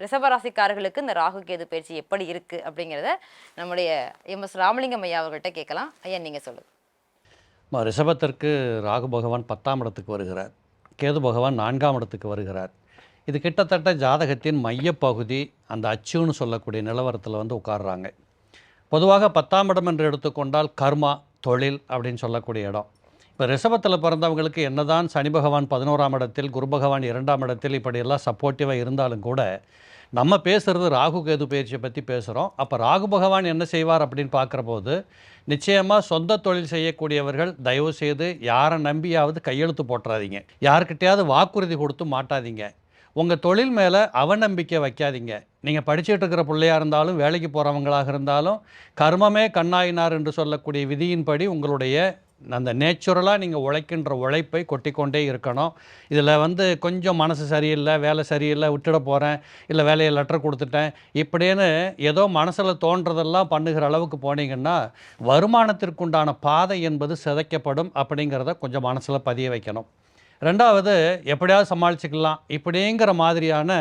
ரிஷபராசிக்காரர்களுக்கு இந்த ராகு கேது பயிற்சி எப்படி இருக்கு அப்படிங்கிறத நம்முடைய எம் எஸ் ராமலிங்கம் ஐயா அவர்கள்ட்ட கேட்கலாம். ஐயா நீங்கள் சொல்லுங்கள் ரிஷபத்திற்கு ராகு பகவான் பத்தாம் இடத்துக்கு வருகிறார். கேது பகவான் நான்காம் இடத்துக்கு வருகிறார். இது கிட்டத்தட்ட ஜாதகத்தின் மையப்பகுதி அந்த அச்சுன்னு சொல்லக்கூடிய நிலவரத்தில் வந்து உட்கார்றாங்க. பொதுவாக பத்தாம் இடம் என்று எடுத்துக்கொண்டால் கர்மா தொழில் அப்படின்னு சொல்லக்கூடிய இடம். இப்போ ரிஷபத்தில் பிறந்தவங்களுக்கு என்னதான் சனி பகவான் பதினோராம் இடத்தில் குரு பகவான் இரண்டாம் இடத்தில் இப்படியெல்லாம் சப்போர்ட்டிவாக இருந்தாலும் கூட நம்ம பேசுகிறது ராகு கேது பயிற்சியை பற்றி பேசுகிறோம் அப்போ ராகு பகவான் என்ன செய்வார் அப்படின்னு பார்க்குற போது நிச்சயமாக சொந்த தொழில் செய்யக்கூடியவர்கள் தயவு செய்து யாரை நம்பியாவது கையெழுத்து போட்டுறாதீங்க. யாருக்கிட்டையாவது வாக்குறுதி கொடுத்து மாட்டாதீங்க. உங்கள் தொழில் மேலே அவநம்பிக்கை வைக்காதீங்க. நீங்கள் படிச்சுட்டு இருக்கிற பிள்ளையாக இருந்தாலும் வேலைக்கு போகிறவங்களாக இருந்தாலும் கர்மமே கண்ணாயினார் என்று சொல்லக்கூடிய விதியின்படி உங்களுடைய அந்த நேச்சுரலாக நீங்கள் உழைக்கின்ற உழைப்பை கொட்டிக்கொண்டே இருக்கணும். இதில் வந்து கொஞ்சம் மனசு சரியில்லை வேலை சரியில்லை விட்டுட போகிறேன் இல்லை வேலையை லெட்டர் கொடுத்துட்டேன் இப்படின்னு ஏதோ மனசில் தோன்றதெல்லாம் பண்ணுகிற அளவுக்கு போனீங்கன்னா வருமானத்திற்குண்டான பாதை என்பது சிதைக்கப்படும் அப்படிங்கிறத கொஞ்சம் மனசில் பதிய வைக்கணும். ரெண்டாவது எப்படியாவது சமாளிச்சுக்கலாம். இப்படிங்கிற மாதிரியான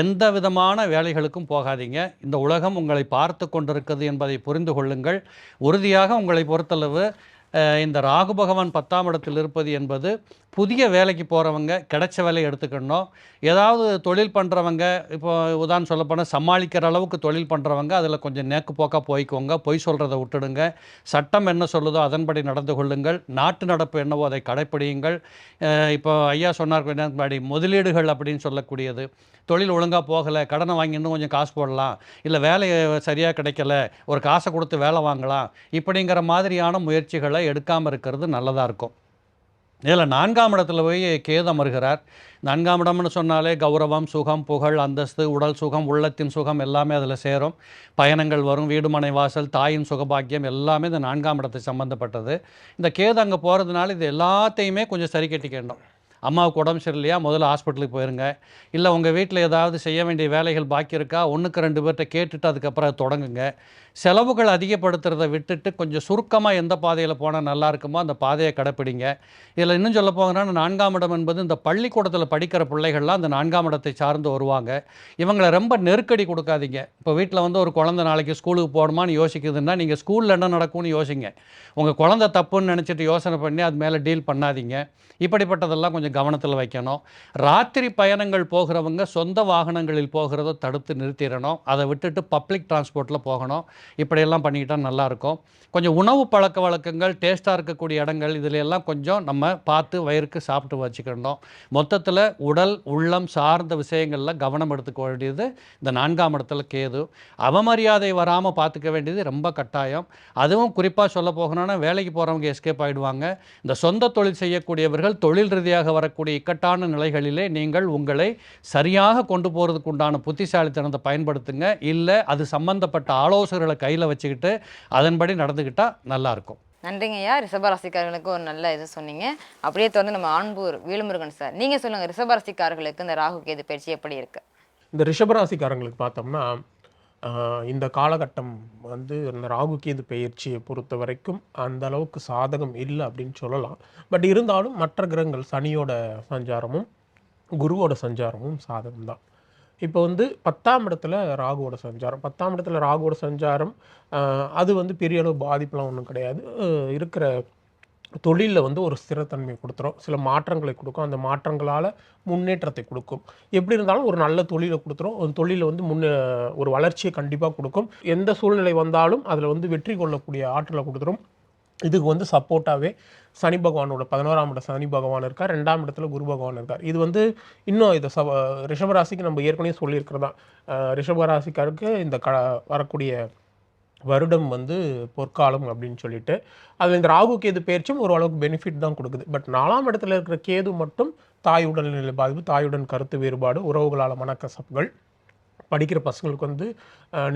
எந்த விதமான வேலைகளுக்கும் போகாதீங்க. இந்த உலகம் உங்களை பார்த்து கொண்டிருக்கிறது என்பதை புரிந்து கொள்ளுங்கள். உறுதியாக உங்களை பொறுத்தளவு இந்த ராகு பகவான் பத்தாம் இடத்தில் இருப்பது என்பது புதிய வேலைக்கு போகிறவங்க கிடைச்ச வேலையை எடுத்துக்கணும். ஏதாவது தொழில் பண்ணுறவங்க இப்போ உதாரணம் சொல்லப்போனால் சமாளிக்கிற அளவுக்கு தொழில் பண்ணுறவங்க அதில் கொஞ்சம் நேக்கு போக்காக போய்க்கோங்க பொய் சொல்கிறத விட்டுடுங்க. சட்டம் என்ன சொல்லுதோ அதன்படி நடந்து கொள்ளுங்கள். நாட்டு நடப்பு என்னவோ அதை கடைப்பிடியுங்கள். இப்போ ஐயா சொன்னார் கொஞ்சம் முன்னாடி முதலீடுகள் அப்படின்னு சொல்லக்கூடியது. தொழில் ஒழுங்காக போகலை கடனை வாங்கி இன்னும் கொஞ்சம் காசு போடலாம். இல்லை வேலை சரியாக கிடைக்கல ஒரு காசை கொடுத்து வேலை வாங்கலாம். இப்படிங்கிற மாதிரியான முயற்சிகளை எடுக்காமல் இருக்கிறது நல்லதாக இருக்கும். இதில் நான்காம் இடத்துல போய் கேது அமர்கிறார் நான்காம் இடம்னு சொன்னாலே கௌரவம் சுகம் புகழ் அந்தஸ்து உடல் சுகம் உள்ளத்தின் சுகம் எல்லாமே அதில் சேரும். பயணங்கள் வரும் வீடு மனை வாசல் தாயின் சுகபாக்கியம் எல்லாமே இந்த நான்காம் இடத்தை சம்மந்தப்பட்டது இந்த கேது அங்கே போகிறதுனால இது எல்லாத்தையுமே கொஞ்சம் சரி கட்டிக்கணும். அம்மாவுக்கு உடம்பு சரியில்லையா முதல்ல ஹாஸ்பிட்டலுக்கு போயிருங்க. இல்லை உங்கள் வீட்டில் ஏதாவது செய்ய வேண்டிய வேலைகள் பாக்கி இருக்கா? ஒன்றுக்கு ரெண்டு பேர்கிட்ட கேட்டுட்டு அதுக்கப்புறம் தொடங்குங்க. செலவுகள் அதிகப்படுத்துறதை விட்டுட்டு கொஞ்சம் சுருக்கமாக எந்த பாதையில் போனால் நல்லா இருக்குமோ அந்த பாதையை கடைப்பிடிங்க. இதில் இன்னும் சொல்ல போங்கன்னா நான்காம் இடம் என்பது இந்த பள்ளிக்கூடத்தில் படிக்கிற பிள்ளைகள்லாம் அந்த நான்காம் இடத்தை சார்ந்து வருவாங்க. இவங்களை ரொம்ப நெருக்கடி கொடுக்காதீங்க. இப்போ வீட்டில் வந்து ஒரு குழந்தை நாளைக்கு ஸ்கூலுக்கு போகணுமான்னு யோசிக்குதுன்னா நீங்கள் ஸ்கூலில் என்ன நடக்கும்னு யோசிங்க. உங்கள் குழந்தை தப்புன்னு நினச்சிட்டு யோசனை பண்ணி அது மேலே டீல் பண்ணாதீங்க. இப்படிப்பட்டதெல்லாம் கொஞ்சம் கொஞ்சம் கவனத்தில் வைக்கணும். ராத்திரி பயணங்கள் போகிறவங்க சொந்த வாகனங்களில் போகிறத தடுத்து நிறுத்திடணும். அதை விட்டுட்டு பப்ளிக் டிரான்ஸ்போர்ட்டில் போகணும். இப்படியெல்லாம் பண்ணிக்கிட்டால் நல்லாயிருக்கும் கொஞ்சம் உணவு பழக்க வழக்கங்கள் டேஸ்ட்டாக இருக்கக்கூடிய இடங்கள் இதில் எல்லாம் கொஞ்சம் நம்ம பார்த்து வயிறுக்கு சாப்பிட்டு வச்சுக்கணும். மொத்தத்தில் உடல் உள்ளம் சார்ந்த விஷயங்களில் கவனம் எடுத்துக்க வேண்டியது இந்த நான்காம் இடத்துல கேது. அவமரியாதை வராமல் பார்த்துக்க வேண்டியது ரொம்ப கட்டாயம். அதுவும் குறிப்பாக சொல்ல போகணும்னா வேலைக்கு போகிறவங்க எஸ்கேப் ஆகிடுவாங்க இந்த சொந்த தொழில் செய்யக்கூடியவர்கள் தொழில் ரீதியாக வரக்கூடிய இக்கட்டான நிலைகளிலே நீங்கள் உங்களை சரியாக கொண்டு போகிறதுக்கு உண்டான புத்திசாலித்தனத்தை பயன்படுத்துங்க. இல்லை அது சம்பந்தப்பட்ட ஆலோசகர்களை கையில் வச்சுக்கிட்டு அதன்படி நடந்துக்கிட்டால் நல்லாயிருக்கும் நன்றிங்க ஐயா. ரிஷபராசிக்காரர்களுக்கு ஒரு நல்ல இது சொன்னீங்க. அப்படியே தொடர்ந்து நம்ம ஆண்பூர் வேலுமுருகன் சார். நீங்க சொல்லுங்க ரிஷபராசிக்காரர்களுக்கு இந்த ராகு கேது பயிற்சி எப்படி இருக்கு? இந்த ரிஷபராசிக்காரங்களுக்கு பார்த்தோம்னா இந்த காலகட்டம் வந்து இந்த ராகு கேது பயிற்சியை பொறுத்த வரைக்கும் அந்த அளவுக்கு சாதகம் இல்லை அப்படின்னு சொல்லலாம். பட் இருந்தாலும் மற்ற கிரகங்கள் சனியோட சஞ்சாரமும் குருவோட சஞ்சாரமும் சாதகம் தான். இப்போ வந்து பத்தாம் இடத்துல ராகுவோட சஞ்சாரம். பத்தாம் இடத்துல ராகுவோட சஞ்சாரம் அது வந்து பெரிய அளவு பாதிப்புலாம் ஒன்றும் கிடையாது. இருக்கிற தொழிலில் வந்து ஒரு ஸ்திரத்தன்மை கொடுத்துரும். சில மாற்றங்களை கொடுக்கும். அந்த மாற்றங்களால் முன்னேற்றத்தை கொடுக்கும். எப்படி இருந்தாலும் ஒரு நல்ல தொழிலை கொடுத்துரும். ஒரு தொழிலில் வந்து முன்னே ஒரு வளர்ச்சியை கண்டிப்பாக கொடுக்கும். எந்த சூழ்நிலை வந்தாலும் அதில் வந்து வெற்றி கொள்ளக்கூடிய ஆற்றலை கொடுத்துரும். இதுக்கு வந்து சப்போர்ட்டாகவே சனி பகவானோட பதினோராம் இடம் சனி பகவான் இருக்கார். ரெண்டாம் இடத்துல குரு பகவான் இருக்கார். இது வந்து இன்னும் இதை ச ரிஷபராசிக்கு நம்ம ஏற்கனவே சொல்லியிருக்கிறதா. ரிஷபராசிக்காருக்கு இந்த க வரக்கூடிய வருடம் வந்து பொற்காலம் அப்படின்னு சொல்லிட்டு அதில் இந்த ராகு கேது பயிற்சியும் ஓரளவுக்கு பெனிஃபிட் தான் கொடுக்குது. பட் நாலாம் இடத்துல இருக்கிற கேது மட்டும் தாய் உடல்நிலை பாதிப்பு தாயுடன் கருத்து வேறுபாடு உறவுகளால் மனக்கசப்புகள் படிக்கிற பசங்களுக்கு வந்து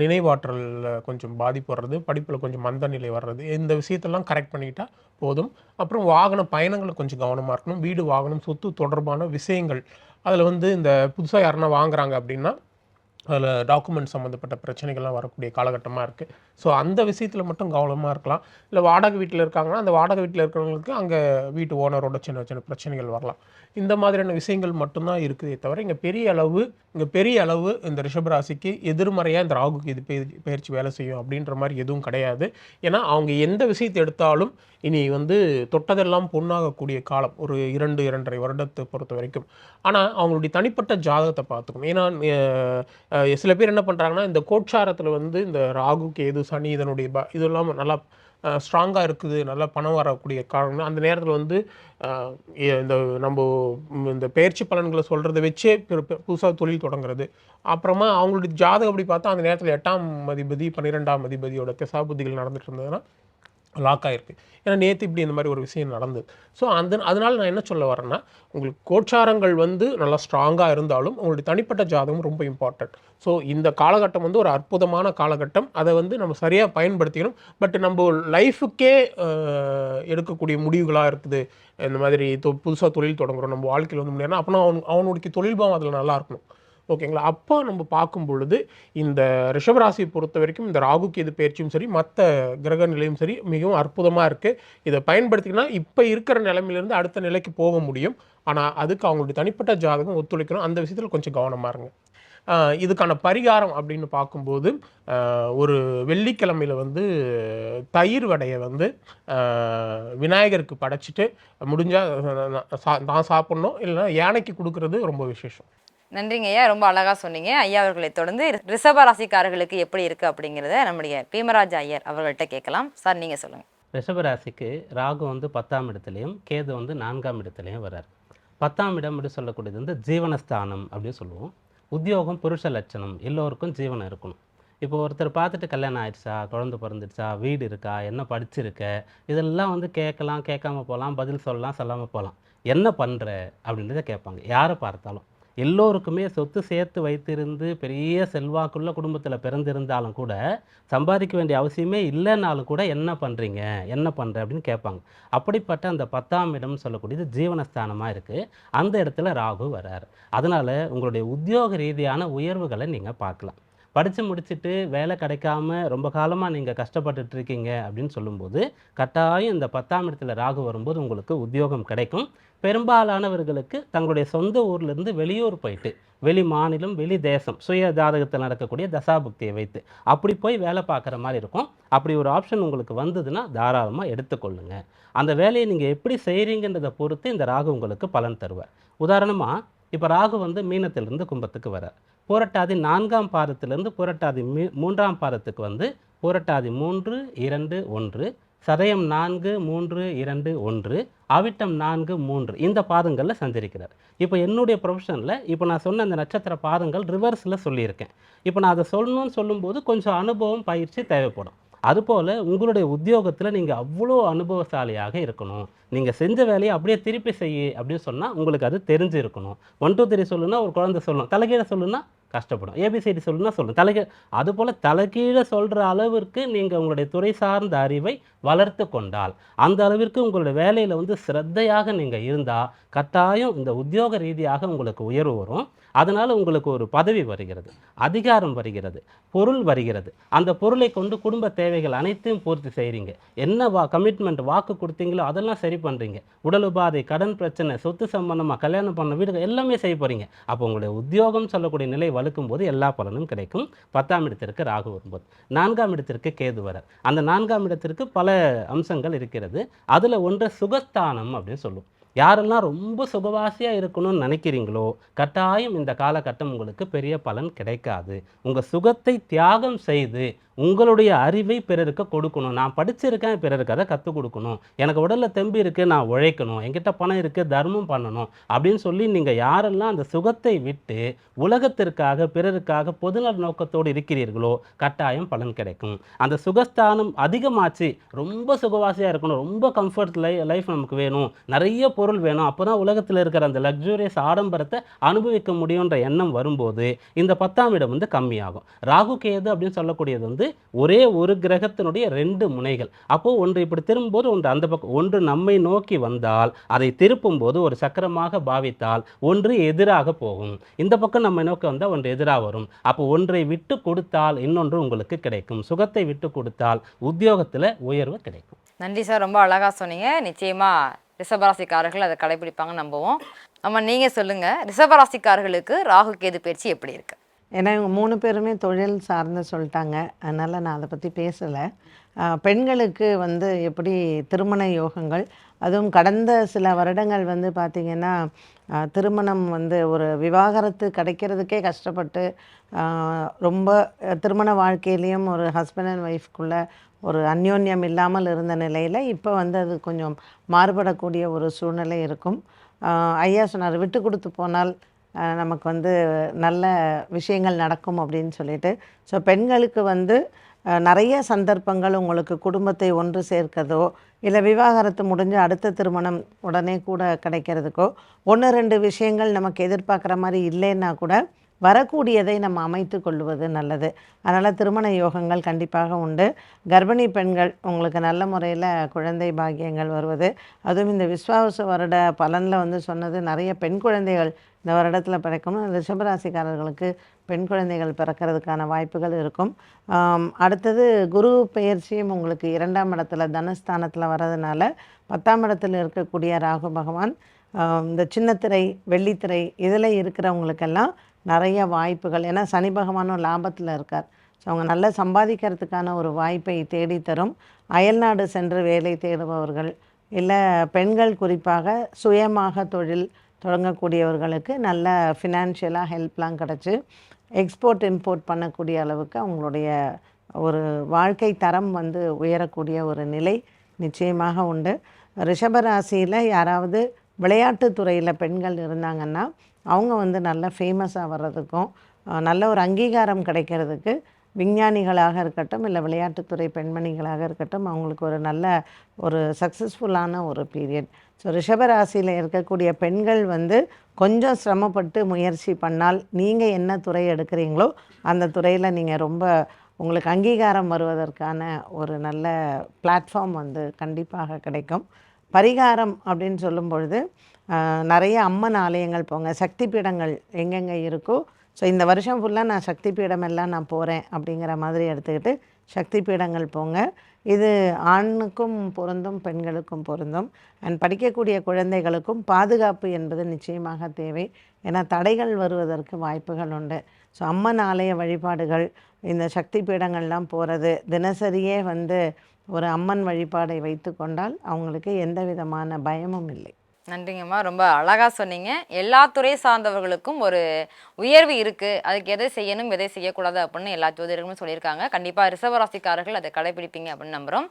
நினைவாற்றலில் கொஞ்சம் பாதிப்பு வர்றது படிப்பில் கொஞ்சம் மந்த நிலை வர்றது இந்த விஷயத்தெல்லாம் கரெக்ட் பண்ணிக்கிட்டால் போதும். அப்புறம் வாகன பயணங்களை கொஞ்சம் கவனமாக இருக்கணும். வீடு வாகனம் சொத்து தொடர்பான விஷயங்கள். அதில் வந்து இந்த புதுசாக யாருன்னா வாங்குறாங்க அப்படின்னா அதில் டாக்குமெண்ட் சம்மந்தப்பட்ட பிரச்சனைகள்லாம் வரக்கூடிய காலகட்டமாக இருக்குது ஸோ அந்த விஷயத்தில் மட்டும் கவனமாக இருக்கலாம். இல்லை வாடகை வீட்டில் இருக்காங்கன்னா அந்த வாடகை வீட்டில் இருக்கிறவங்களுக்கு அங்கே வீட்டு ஓனரோட சின்ன சின்ன பிரச்சனைகள் வரலாம். இந்த மாதிரியான விஷயங்கள் மட்டும்தான் இருக்குதே தவிர இங்கே பெரிய அளவு இங்கே பெரிய அளவு இந்த ரிஷபராசிக்கு எதிர்மறையாக இந்த ராகுக்கு இது பயிற்சி வேலை செய்யும் அப்படின்ற மாதிரி எதுவும் கிடையாது. ஏன்னா அவங்க எந்த விஷயத்தை எடுத்தாலும் இனி வந்து தொட்டதெல்லாம் பொண்ணாகக்கூடிய காலம் ஒரு இரண்டு இரண்டரை வருடத்தை பொறுத்த வரைக்கும். ஆனால் அவங்களுடைய தனிப்பட்ட ஜாதகத்தை பார்த்துக்கணும். ஏன்னா சில பேர் என்ன பண்ணுறாங்கன்னா இந்த கோட்சாரத்தில் வந்து இந்த ராகு கேது சனி இதனுடைய ப இது இல்லாமல் நல்லா ஸ்ட்ராங்காக இருக்குது நல்லா பணம் வரக்கூடிய காரணம். அந்த நேரத்தில் வந்து இந்த நம்ம இந்த பயிற்சி பலன்களை சொல்கிறத வச்சே புதுசாக தொழில் தொடங்குறது. அப்புறமா அவங்களுடைய ஜாதகம் அப்படி பார்த்தா அந்த நேரத்தில் எட்டாம் அதிபதி பன்னிரெண்டாம் அதிபதியோட திசாபுத்திகள் நடந்துட்டு இருந்ததுன்னா லாக் ஆகிருக்கு ஏன்னா நேற்று இப்படி இந்த மாதிரி ஒரு விஷயம் நடந்தது. ஸோ அந்த அதனால் நான் என்ன சொல்ல வரேன்னா உங்களுக்கு கோச்சாரங்கள் வந்து நல்லா ஸ்ட்ராங்காக இருந்தாலும் உங்களுடைய தனிப்பட்ட ஜாதகம் ரொம்ப இம்பார்ட்டன்ட் ஸோ இந்த காலகட்டம் வந்து ஒரு அற்புதமான காலகட்டம். அதை வந்து நம்ம சரியாக பயன்படுத்திக்கணும். பட் நம்ம லைஃபுக்கே எடுக்கக்கூடிய முடிவுகளாக இருக்குது. இந்த மாதிரி புதுசாக தொழில் தொடங்குறோம். நம்ம வாழ்க்கையில் வந்து முடியாதுன்னா அப்படின்னா அவன் அவனுடைய தொழில்பாவம் அதில் நல்லா இருக்கணும். ஓகேங்களா? அப்போ நம்ம பார்க்கும் பொழுது இந்த ரிஷபராசியை பொறுத்த வரைக்கும் இந்த ராகு கேது பயிற்சியும் சரி மற்ற கிரக நிலையும் சரி மிகவும் அற்புதமாக இருக்குது இதை பயன்படுத்திக்கினா இப்போ இருக்கிற நிலைமையிலேருந்து அடுத்த நிலைக்கு போக முடியும். ஆனால் அதுக்கு அவங்களுடைய தனிப்பட்ட ஜாதகம் ஒத்துழைக்கணும். அந்த விஷயத்தில் கொஞ்சம் கவனமாக இருங்க. இதுக்கான பரிகாரம் அப்படின்னு பார்க்கும்போது ஒரு வெள்ளிக்கிழமையில் வந்து தயிர் வடையை வந்து விநாயகருக்கு படைச்சிட்டு முடிஞ்சால் நான் சாப்பிட்ணும். இல்லைன்னா யானைக்கு கொடுக்கறது ரொம்ப விசேஷம். நன்றிங்க ஐயா ரொம்ப அழகாக சொன்னீங்க. ஐயா அவர்களை தொடர்ந்து ரிஷப ராசிக்காரர்களுக்கு எப்படி இருக்குது அப்படிங்கிறத நம்முடைய பீமராஜ் ஐயர் அவர்கள்ட்ட கேட்கலாம். சார் நீங்கள் சொல்லுங்கள் ரிஷப ராசிக்கு ராகு வந்து பத்தாம் இடத்துலையும் கேது வந்து நான்காம் இடத்துலையும் வரார் பத்தாம் இடம் அப்படி சொல்லக்கூடியது வந்து ஜீவனஸ்தானம் அப்படின்னு சொல்லுவோம். உத்தியோகம் புருஷ லட்சணம் எல்லோருக்கும் ஜீவனம் இருக்கணும். இப்போ ஒருத்தர் பார்த்துட்டு கல்யாணம் ஆயிடுச்சா குழந்தை பிறந்துடுச்சா வீடு இருக்கா என்ன படிச்சிருக்க இதெல்லாம் வந்து கேட்கலாம் கேட்காம போகலாம் பதில் சொல்லலாம் சொல்லாமல் போகலாம். என்ன பண்ணுற அப்படின்றத கேட்பாங்க. யாரை பார்த்தாலும். எல்லோருக்குமே சொத்து சேர்த்து வைத்திருந்து பெரிய செல்வாக்குள்ள குடும்பத்தில் பிறந்திருந்தாலும் கூட சம்பாதிக்க வேண்டிய அவசியமே இல்லைனாலும் கூட என்ன பண்ணுறீங்க என்ன பண்ணுற அப்படின்னு கேட்பாங்க. அப்படிப்பட்ட அந்த பத்தாம் இடம் சொல்லக்கூடியது ஜீவனஸ்தானமாக இருக்குது அந்த இடத்துல ராகு வர்றார் அதனால் உங்களுடைய உத்தியோக ரீதியான உயர்வுகளை நீங்கள் பார்க்கலாம். படித்து முடிச்சுட்டு வேலை கிடைக்காம ரொம்ப காலமாக நீங்கள் கஷ்டப்பட்டுட்டு இருக்கீங்க அப்படின்னு சொல்லும்போது கட்டாயம் இந்த பத்தாம் இடத்துல ராகு வரும்போது உங்களுக்கு உத்தியோகம் கிடைக்கும். பெரும்பாலானவர்களுக்கு தங்களுடைய சொந்த ஊர்லேருந்து வெளியூர் போயிட்டு வெளி மாநிலம் வெளி தேசம் சுய ஜாதகத்தில் நடக்கக்கூடிய தசாபுக்தியை வைத்து அப்படி போய் வேலை பார்க்குற மாதிரி இருக்கும். அப்படி ஒரு ஆப்ஷன் உங்களுக்கு வந்ததுன்னா தாராளமாக எடுத்துக்கொள்ளுங்க. அந்த வேலையை நீங்கள் எப்படி செய்கிறீங்கன்றதை பொறுத்து இந்த ராகு உங்களுக்கு பலன் தருவார். உதாரணமாக இப்போ ராகு வந்து மீனத்திலிருந்து கும்பத்துக்கு வரார். புரட்டாதி நான்காம் பாதத்திலிருந்து புரட்டாதி மீ மூன்றாம் பாதத்துக்கு வந்து புரட்டாதி மூன்று இரண்டு ஒன்று சதயம் நான்கு மூன்று இரண்டு ஒன்று அவிட்டம் நான்கு மூன்று இந்த பாதங்களில் சஞ்சரிக்கிறார். இப்போ என்னுடைய ப்ரொஃபஷனில் இப்போ நான் சொன்ன அந்த நட்சத்திர பாதங்கள் ரிவர்ஸில் சொல்லியிருக்கேன். இப்போ நான் அதை சொல்லணும்னு சொல்லும்போது கொஞ்சம் அனுபவம் பயிற்சி தேவைப்படும். அதுபோல் உங்களுடைய உத்தியோகத்தில் நீங்கள் அவ்வளோ அனுபவசாலியாக இருக்கணும். நீங்கள் செஞ்ச வேலையை அப்படியே திருப்பி செய்ய அப்படின்னு சொன்னால் உங்களுக்கு அது தெரிஞ்சு இருக்கணும் ஒன் டூ த்ரீ சொல்லுன்னா ஒரு குழந்தை சொல்லணும் தலைகீழ சொல்லுன்னா கஷ்டப்படும். ஏபிசிடி சொல்லுன்னா சொல்லும் தலைகீழ் அதுபோல் தலைகீழே சொல்கிற அளவிற்கு நீங்கள் உங்களுடைய துறை சார்ந்த அறிவை வளர்த்து கொண்டால் அந்த அளவிற்கு உங்களுடைய வேலையில் வந்து சிரத்தையாக நீங்கள் இருந்தால் கட்டாயம் இந்த உத்தியோக ரீதியாக உங்களுக்கு உயர்வு வரும். அதனால் உங்களுக்கு ஒரு பதவி வருகிறது அதிகாரம் வருகிறது பொருள் வருகிறது. அந்த பொருளை கொண்டு குடும்ப தேவைகள் அனைத்தையும் பூர்த்தி செய்கிறீங்க என்ன வா கமிட்மெண்ட் வாக்கு கொடுத்தீங்களோ அதெல்லாம் சரி பண்ணுறீங்க உடல் உபாதை கடன் பிரச்சனை சொத்து சம்பந்தமாக கல்யாணம் பண்ண வீடு எல்லாமே செய்ய போகிறீங்க அப்போ உங்களுடைய உத்தியோகம் சொல்லக்கூடிய நிலை வலுக்கும் போது எல்லா பலனும் கிடைக்கும். பத்தாம் இடத்திற்கு ராகு வரும்போது. நான்காம் இடத்திற்கு கேது வர அந்த நான்காம் இடத்திற்கு பல அம்சங்கள் இருக்கிறது. அதில் ஒன்று சுகஸ்தானம் அப்படின்னு சொல்லுவோம் யாரெல்லாம் ரொம்ப சுகவாசியாக இருக்கணும்னு நினைக்கிறீங்களோ கட்டாயம் இந்த காலகட்டம் உங்களுக்கு பெரிய பலன் கிடைக்காது. உங்கள் சுகத்தை தியாகம் செய்து உங்களுடைய அறிவை பிறருக்கு கொடுக்கணும். நான் படிச்சிருக்கேன் பிறருக்கு அதை கற்றுக் கொடுக்கணும். எனக்கு உடலில் தெம்பு இருக்குது நான் உழைக்கணும். என்கிட்ட பணம் இருக்குது தர்மம் பண்ணணும் அப்படின்னு சொல்லி நீங்கள் யாரெல்லாம் அந்த சுகத்தை விட்டு உலகத்திற்காக பிறருக்காக பொதுநல நோக்கத்தோடு இருக்கிறீர்களோ கட்டாயம் பலன் கிடைக்கும். அந்த சுகஸ்தானம் அதிகமாச்சு. ரொம்ப சுகவாசியாக இருக்கணும். ரொம்ப கம்ஃபர்ட் லை லைஃப் நமக்கு வேணும். நிறைய பொருள் வேணும் அப்போ தான் உலகத்தில் இருக்கிற அந்த லக்ஸூரியஸ் ஆடம்பரத்தை அனுபவிக்க முடியுன்ற எண்ணம் வரும்போது இந்த பத்தாம் இடம் வந்து கம்மியாகும். ராகு கேது அப்படின்னு சொல்லக்கூடியது வந்து ஒரே ஒரு கிரகத்தினுடைய ரெண்டு முனைகள். அப்போது ஒன்று இப்படி திரும்பும்போது ஒன்று அந்த பக்கம் ஒன்று நம்மை நோக்கி வந்தால் அதை திருப்பும் போது ஒரு சக்கரமாக பாவித்தால் ஒன்று எதிராக போகும். இந்த பக்கம் நம்மை நோக்கி வந்தால் ஒன்று எதிராக வரும். அப்போ ஒன்றை விட்டு கொடுத்தால் இன்னொன்று உங்களுக்கு கிடைக்கும். சுகத்தை விட்டு கொடுத்தால் உத்தியோகத்தில் உயர்வு கிடைக்கும். நன்றி சார் ரொம்ப அழகாக சொன்னீங்க. நிச்சயமாக ரிஷபராசிக்காரர்கள் அதை கடைபிடிப்பாங்கன்னு நம்புவோம். ஆமாம் நீங்க சொல்லுங்க. ரிஷபராசிக்காரர்களுக்கு ராகு கேது பயிற்சி எப்படி இருக்கு? ஏன்னா இவங்க மூணு பேருமே தொழில் சார்ந்து சொல்லிட்டாங்க. அதனால் நான் அதை பற்றி பேசலை. பெண்களுக்கு வந்து எப்படி திருமண யோகங்கள் அதுவும் கடந்த சில வருடங்கள் வந்து பார்த்திங்கன்னா திருமணம் வந்து ஒரு விவாகரத்து கிடைக்கிறதுக்கே கஷ்டப்பட்டு ரொம்ப திருமண வாழ்க்கையிலையும் ஒரு ஹஸ்பண்ட் அண்ட் ஒய்ஃப்குள்ளே ஒரு அந்யோன்யம் இல்லாமல் இருந்த நிலையில் இப்போ வந்து அது கொஞ்சம் மாறுபடக்கூடிய ஒரு சூழ்நிலை இருக்கும். ஐயா சொன்னார் விட்டு கொடுத்து போனால் நமக்கு வந்து நல்ல விஷயங்கள் நடக்கும் அப்படின்னு சொல்லிட்டு. ஸோ பெண்களுக்கு வந்து நிறைய சந்தர்ப்பங்கள் உங்களுக்கு குடும்பத்தை ஒன்று சேர்க்கதோ இல்லை விவாகரத்து முடிஞ்சு அடுத்த திருமணம் உடனே கூட கிடைக்கிறதுக்கோ ஒன்று ரெண்டு விஷயங்கள் நமக்கு எதிர்பார்க்குற மாதிரி இல்லைன்னா கூட வரக்கூடியதை நம்ம அமைத்து கொள்வது நல்லது. அதனால் திருமண யோகங்கள் கண்டிப்பாக உண்டு. கர்ப்பிணி பெண்கள் உங்களுக்கு நல்ல முறையில் குழந்தை பாக்கியங்கள் வருவது. அதுவும் இந்த விஸ்வாவச வருட பலனில் வந்து சொன்னது நிறைய பெண் குழந்தைகள் இந்த வருடத்தில் பிறக்கணும். ரிஷபராசிக்காரர்களுக்கு பெண் குழந்தைகள் பிறக்கிறதுக்கான வாய்ப்புகள் இருக்கும். அடுத்தது குரு பெயர்ச்சியும் உங்களுக்கு இரண்டாம் இடத்துல தனஸ்தானத்தில் வர்றதுனால பத்தாம் இடத்துல இருக்கக்கூடிய ராகு பகவான் இந்த சின்னத்திரை வெள்ளித்திரை இதில் இருக்கிறவங்களுக்கெல்லாம் நிறைய வாய்ப்புகள். ஏன்னா சனி பகவானும் லாபத்தில் இருக்கார். ஸோ அவங்க நல்லா சம்பாதிக்கிறதுக்கான ஒரு வாய்ப்பை தேடித்தரும் அயல்நாடு சென்று வேலை தேடுபவர்கள் இல்லை பெண்கள் குறிப்பாக சுயமாக தொழில் தொடங்கக்கூடியவர்களுக்கு நல்ல ஃபினான்ஷியலாக ஹெல்ப்லாம் கிடச்சி எக்ஸ்போர்ட் இம்போர்ட் பண்ணக்கூடிய அளவுக்கு அவங்களுடைய ஒரு வாழ்க்கை தரம் வந்து உயரக்கூடிய ஒரு நிலை நிச்சயமாக உண்டு. ரிஷபராசியில் யாராவது விளையாட்டுத்துறையில் பெண்கள் இருந்தாங்கன்னா அவங்க வந்து நல்ல ஃபேமஸாக வர்றதுக்கும் நல்ல ஒரு அங்கீகாரம் கிடைக்கிறதுக்கு விஞ்ஞானிகளாக இருக்கட்டும் இல்லை விளையாட்டுத்துறை பெண்மணிகளாக இருக்கட்டும் அவங்களுக்கு ஒரு நல்ல ஒரு சக்ஸஸ்ஃபுல்லான ஒரு பீரியட் ஸோ ரிஷபராசியில் இருக்கக்கூடிய பெண்கள் வந்து கொஞ்சம் சிரமப்பட்டு முயற்சி பண்ணால் நீங்கள் என்ன துறை எடுக்கிறீங்களோ அந்த துறையில் நீங்கள் ரொம்ப உங்களுக்கு அங்கீகாரம் வருவதற்கான ஒரு நல்ல பிளாட்ஃபார்ம் வந்து கண்டிப்பாக கிடைக்கும். பரிகாரம் அப்படின்னு சொல்லும் பொழுது நிறைய அம்மன் ஆலயங்கள் போங்க சக்தி பீடங்கள் எங்கெங்கே இருக்கோ. ஸோ இந்த வருஷம் ஃபுல்லாக நான் சக்தி பீடம் எல்லாம் நான் போகிறேன் அப்படிங்கிற மாதிரி எடுத்துக்கிட்டு சக்தி பீடங்கள் போங்க. இது ஆணுக்கும் பொருந்தும் பெண்களுக்கும் பொருந்தும். அண்ட் படிக்கக்கூடிய குழந்தைகளுக்கும் பாதுகாப்பு என்பது நிச்சயமாக தேவை. ஏன்னா தடைகள் வருவதற்கு வாய்ப்புகள் உண்டு. ஸோ அம்மன் ஆலய வழிபாடுகள் இந்த சக்தி பீடங்கள்லாம் போகிறது தினசரியே வந்து ஒரு அம்மன் வழிபாடை வைத்து கொண்டால் அவங்களுக்கு எந்த விதமான பயமும் இல்லை. நன்றிங்கம்மா. ரொம்ப அழகாக சொன்னீங்க. எல்லா துறை சார்ந்தவர்களுக்கும் ஒரு உயர்வு இருக்குது அதுக்கு எதை செய்யணும் எதை செய்யக்கூடாது அப்படின்னு எல்லா ஜோதிடர்களும் சொல்லியிருக்காங்க. கண்டிப்பாக ரிசவராசிக்காரர்கள் அதை கடைபிடிப்பீங்க அப்படின்னு நம்புகிறோம்